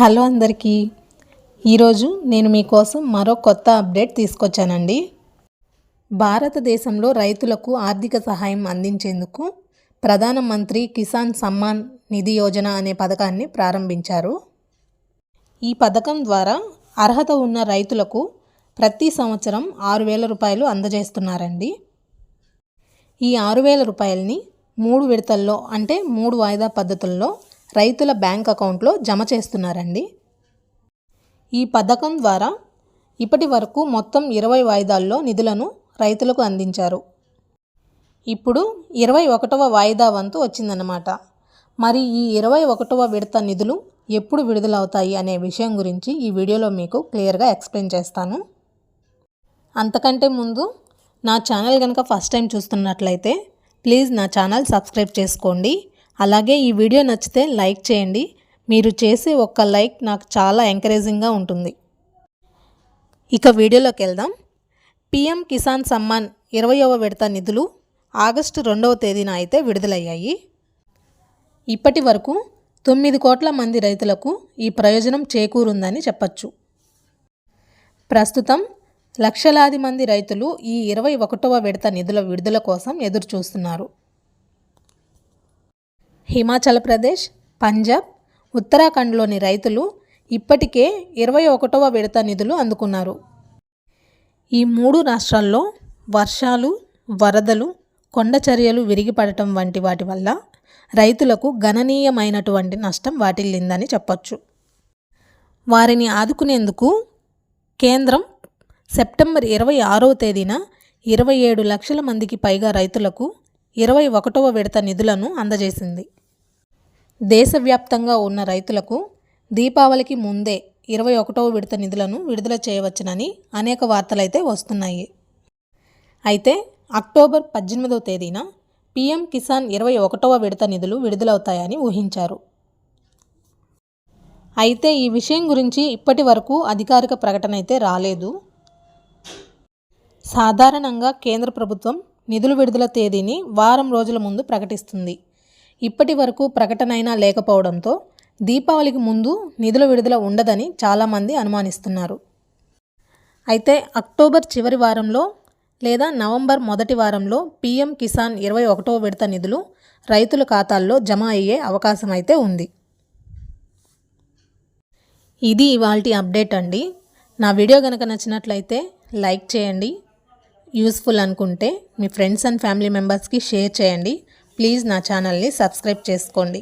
Hello అందరికీ. ఈరోజు నేను మీకోసం మరో కొత్త అప్డేట్ తీసుకొచ్చానండి. భారతదేశంలో రైతులకు ఆర్థిక సహాయం అందించేందుకు ప్రధానమంత్రి కిసాన్ సమ్మాన్ నిధి యోజన అనే పథకాన్ని ప్రారంభించారు. ఈ పథకం ద్వారా అర్హత ఉన్న రైతులకు ప్రతి సంవత్సరం ఆరు వేల రూపాయలు అందజేస్తున్నారండి. ఈ ఆరు వేల రూపాయలని మూడు విడతల్లో అంటే మూడు వాయిదా పద్ధతుల్లో రైతుల బ్యాంక్ అకౌంట్లో జమ చేస్తున్నారండి. ఈ పథకం ద్వారా ఇప్పటి వరకు మొత్తం ఇరవై వాయిదాల్లో నిధులను రైతులకు అందించారు. ఇప్పుడు ఇరవై ఒకటవ వాయిదా వంతు వచ్చిందన్నమాట. మరి ఈ ఇరవై ఒకటవ విడత నిధులు ఎప్పుడు విడుదలవుతాయి అనే విషయం గురించి ఈ వీడియోలో మీకు క్లియర్గా ఎక్స్ప్లెయిన్ చేస్తాను. అంతకంటే ముందు నా ఛానల్ కనుక ఫస్ట్ టైం చూస్తున్నట్లయితే ప్లీజ్ నా ఛానల్ సబ్స్క్రైబ్ చేసుకోండి. అలాగే ఈ వీడియో నచ్చితే లైక్ చేయండి. మీరు చేసే ఒక్క లైక్ నాకు చాలా ఎంకరేజింగ్గా ఉంటుంది. ఇక వీడియోలోకి వెళ్దాం. పిఎం కిసాన్ సమ్మాన్ ఇరవయవ విడత నిధులు ఆగస్టు రెండవ తేదీన అయితే విడుదలయ్యాయి. ఇప్పటి వరకు తొమ్మిది కోట్ల మంది రైతులకు ఈ ప్రయోజనం చేకూరుందని చెప్పచ్చు. ప్రస్తుతం లక్షలాది మంది రైతులు ఈ ఇరవై ఒకటవ విడత నిధుల విడుదల కోసం ఎదురుచూస్తున్నారు. హిమాచల్ ప్రదేశ్ పంజాబ్ ఉత్తరాఖండ్లోని రైతులు ఇప్పటికే ఇరవై ఒకటవ విడత నిధులు అందుకున్నారు. ఈ మూడు రాష్ట్రాల్లో వర్షాలు వరదలు కొండ చర్యలు విరిగిపడటం వంటి వాటి వల్ల రైతులకు గణనీయమైనటువంటి నష్టం వాటిల్లిందని చెప్పొచ్చు. వారిని ఆదుకునేందుకు కేంద్రం సెప్టెంబర్ ఇరవై ఆరవ తేదీన ఇరవై ఏడు లక్షల మందికి పైగా రైతులకు ఇరవై ఒకటవ విడత నిధులను అందజేసింది. దేశవ్యాప్తంగా ఉన్న రైతులకు దీపావళికి ముందే ఇరవై ఒకటవ విడత నిధులను విడుదల చేయవచ్చునని అనేక వార్తలైతే వస్తున్నాయి. అయితే అక్టోబర్ పద్దెనిమిదవ తేదీన పీఎం కిసాన్ ఇరవై ఒకటవ విడత నిధులు విడుదలవుతాయని ఊహించారు. అయితే ఈ విషయం గురించి ఇప్పటి వరకు అధికారిక ప్రకటన అయితే రాలేదు. సాధారణంగా కేంద్ర ప్రభుత్వం నిధులు విడుదల తేదీని వారం రోజుల ముందు ప్రకటిస్తుంది. ఇప్పటి వరకు ప్రకటన అయినా లేకపోవడంతో దీపావళికి ముందు నిధుల విడుదల ఉండదని చాలామంది అనుమానిస్తున్నారు. అయితే అక్టోబర్ చివరి వారంలో లేదా నవంబర్ మొదటి వారంలో పీఎం కిసాన్ ఇరవై ఒకటో విడత నిధులు రైతుల ఖాతాల్లో జమ అయ్యే అవకాశం అయితే ఉంది. ఇది ఇవాల్టి అప్డేట్ అండి. నా వీడియో కనుక నచ్చినట్లయితే లైక్ చేయండి. యూస్ఫుల్ అనుకుంటే మీ ఫ్రెండ్స్ అండ్ ఫ్యామిలీ మెంబర్స్కి షేర్ చేయండి. ప్లీజ్ నా ఛానల్ని సబ్స్క్రైబ్ చేసుకోండి.